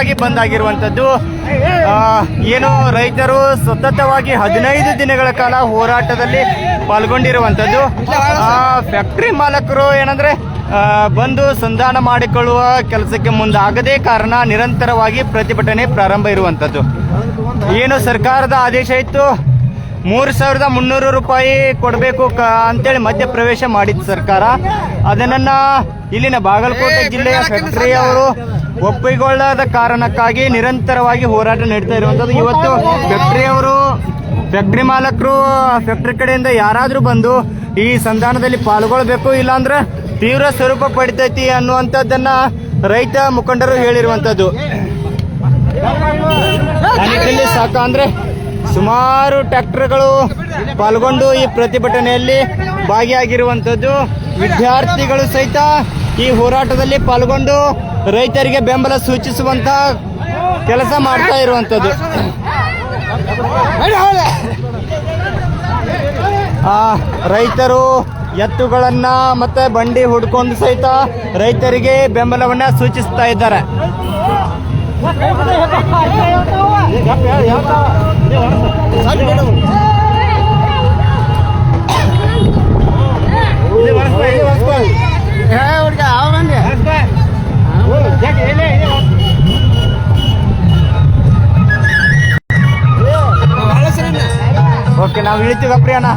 ಸಂಪೂರ್ಣವಾಗಿ ಬಂದ್ ಆಗಿರುವಂಥದ್ದು ಏನು ರೈತರು ಸತತವಾಗಿ ಹದಿನೈದು ದಿನಗಳ ಕಾಲ ಹೋರಾಟದಲ್ಲಿ ಪಾಲ್ಗೊಂಡಿರುವಂಥದ್ದು. ಫ್ಯಾಕ್ಟರಿ ಮಾಲಕರು ಏನಂದ್ರೆ ಬಂದು ಸಂಧಾನ ಮಾಡಿಕೊಳ್ಳುವ ಕೆಲಸಕ್ಕೆ ಮುಂದಾಗದೇ ಕಾರಣ ನಿರಂತರವಾಗಿ ಪ್ರತಿಭಟನೆ ಪ್ರಾರಂಭ ಇರುವಂತದ್ದು ಏನು ಸರ್ಕಾರದ ಆದೇಶ ಇತ್ತು? ಮೂರು ಸಾವಿರದ ಮುನ್ನೂರು ರೂಪಾಯಿ ಕೊಡಬೇಕು ಕ ಅಂತೇಳಿ ಮಧ್ಯ ಪ್ರವೇಶ ಮಾಡಿತ್ತು ಸರ್ಕಾರ ಅದನ್ನ ಇಲ್ಲಿನ ಬಾಗಲಕೋಟೆ ಜಿಲ್ಲೆಯ ಫ್ಯಾಕ್ಟರಿ ಅವರು ಒಪ್ಪಿಕೊಳ್ಳದ ಕಾರಣಕ್ಕಾಗಿ ನಿರಂತರವಾಗಿ ಹೋರಾಟ ನಡೀತಾ ಇರುವಂತದ್ದು ಇವತ್ತು ಫ್ಯಾಕ್ಟರಿ ಅವರು ಫ್ಯಾಕ್ಟರಿ ಮಾಲಕರು ಫ್ಯಾಕ್ಟರಿ ಕಡೆಯಿಂದ ಯಾರಾದರೂ ಬಂದು ಈ ಸಂಧಾನದಲ್ಲಿ ಪಾಲ್ಗೊಳ್ಬೇಕು ಇಲ್ಲಾಂದ್ರೆ ತೀವ್ರ ಸ್ವರೂಪ ಪಡಿತೈತಿ ಅನ್ನುವಂಥದ್ದನ್ನು ರೈತ ಮುಖಂಡರು ಹೇಳಿರುವಂಥದ್ದು ಸಾಕ ಅಂದ್ರೆ ಸುಮಾರು ಟ್ರ್ಯಾಕ್ಟರ್ಗಳು ಪಾಲ್ಗೊಂಡು ಈ ಪ್ರತಿಭಟನೆಯಲ್ಲಿ ಭಾಗಿಯಾಗಿರುವಂಥದ್ದು. ವಿದ್ಯಾರ್ಥಿಗಳು ಸಹಿತ ಈ ಹೋರಾಟದಲ್ಲಿ ಪಾಲ್ಗೊಂಡು ರೈತರಿಗೆ ಬೆಂಬಲ ಸೂಚಿಸುವಂತ ಕೆಲಸ ಮಾಡ್ತಾ ಇರುವಂಥದ್ದು. ಆ ರೈತರು ಎತ್ತುಗಳನ್ನ ಮತ್ತೆ ಬಂಡಿ ಹುಡ್ಕೊಂಡು ಸಹಿತ ರೈತರಿಗೆ ಬೆಂಬಲವನ್ನ ಸೂಚಿಸ್ತಾ ಇದ್ದಾರೆ. ಓಕೆ ನಾವು ಇಳಿತೀವಿ ಗಪ್ರಿ ಅಣ್ಣ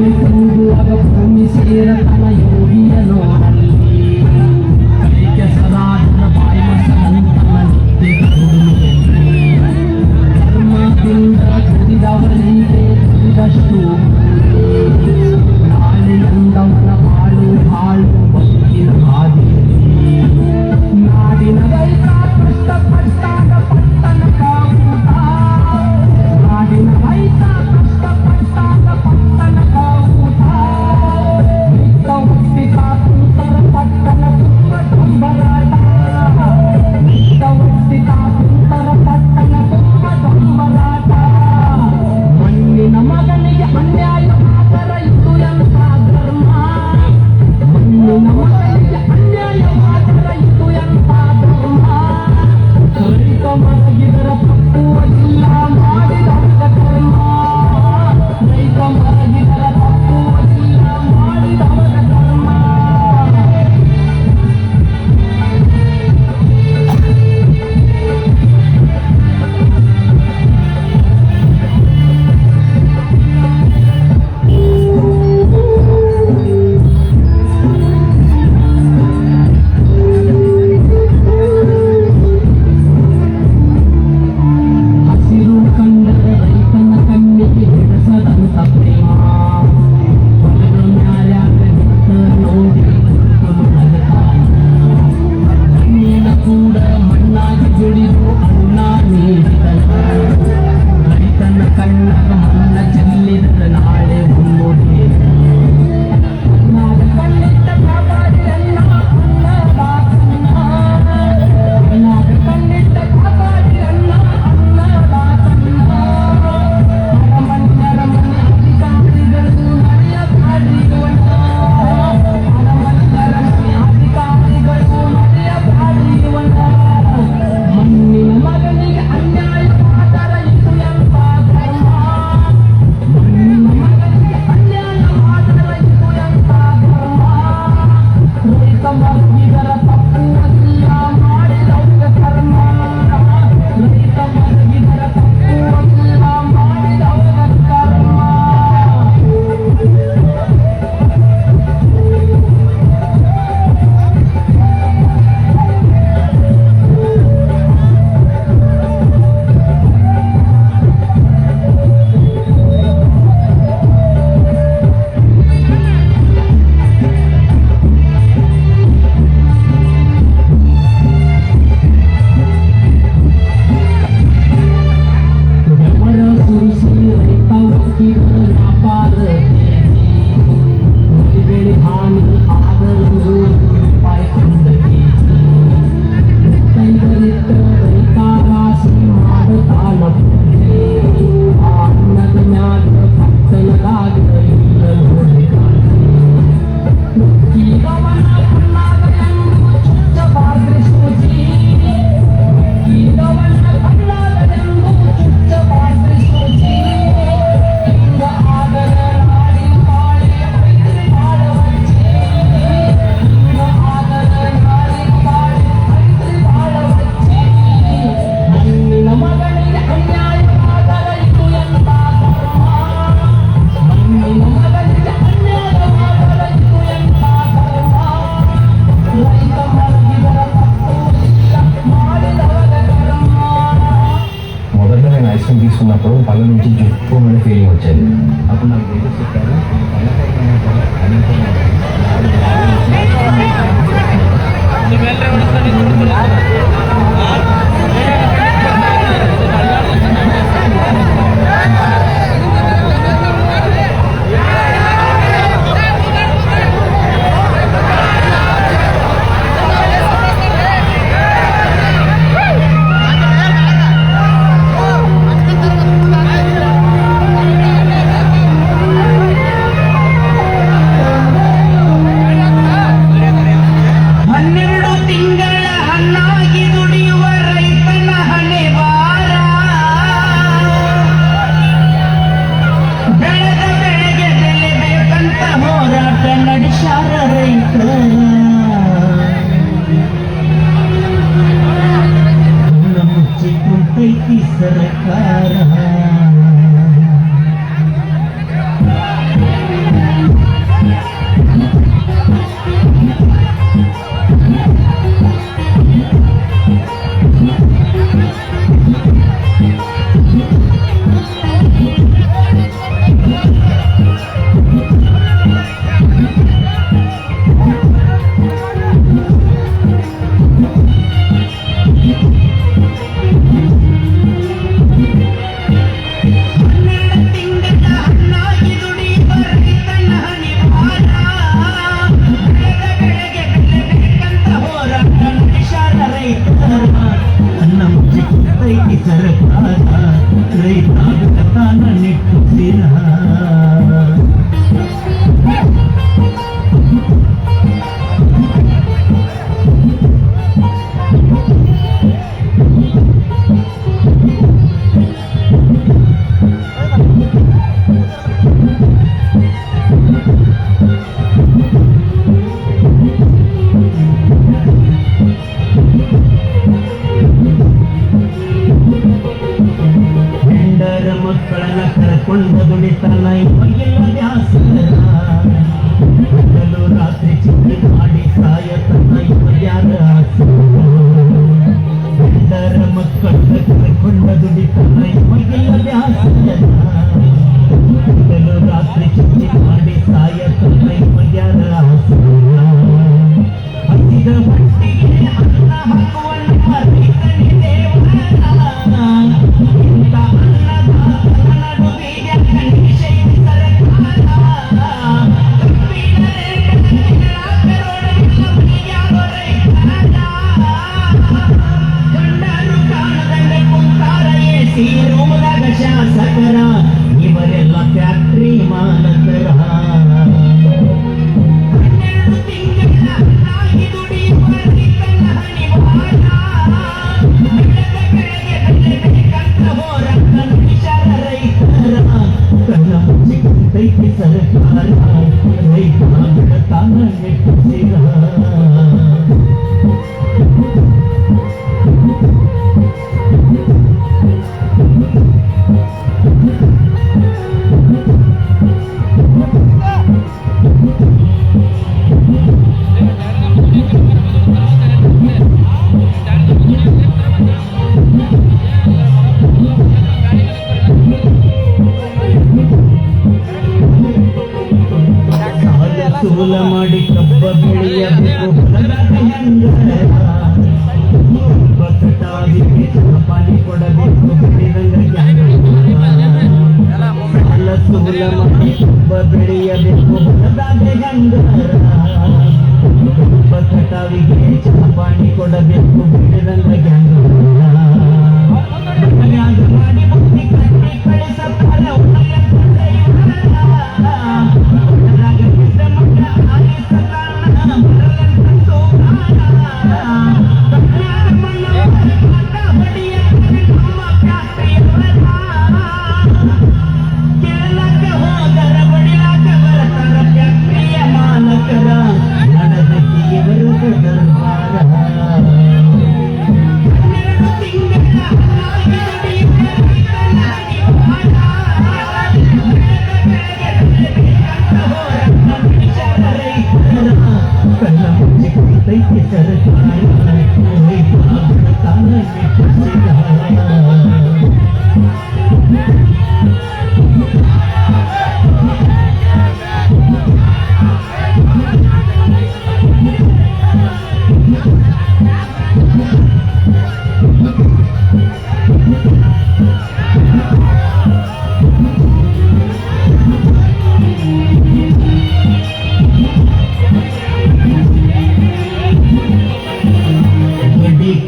Kami pangbuhaga kami sa ira Kamayo, Biano oh. এবং পার্লামেন্টের যোগ্য মানে ফেরি হচ্ছেন। আপনার ರಾತ್ರಿ ಮಾಡಿ ಸಾಯ ಮರ್ಯಾದ ಹಸಿದ కూడా మీకు నివేదనలు గ్యాంగ్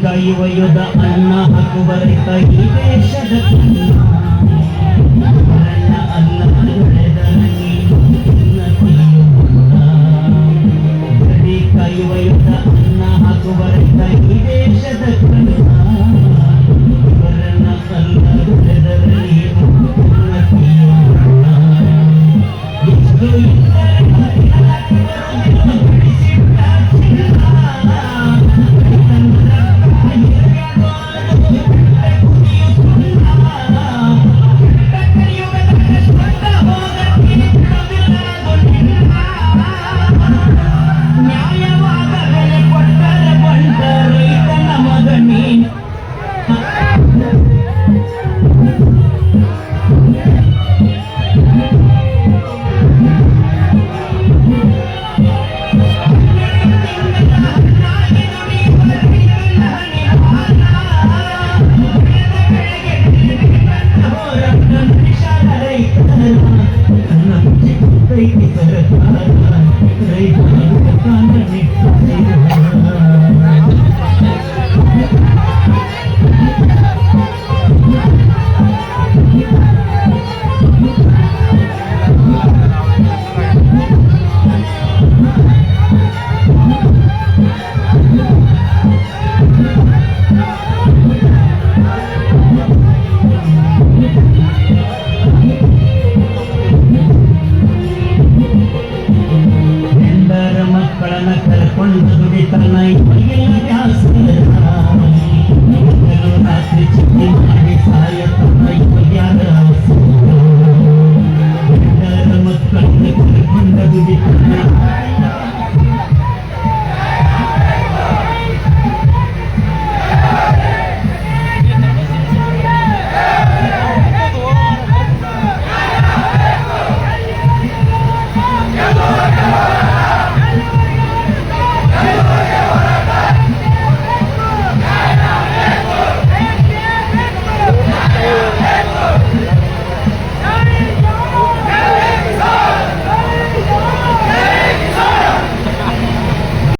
ಕಾಯುವ ಯುಧ ಅನ್ನ ಹಕ್ಕುವರಿ ಕೈ ದೇಶದ ಕನ್ನ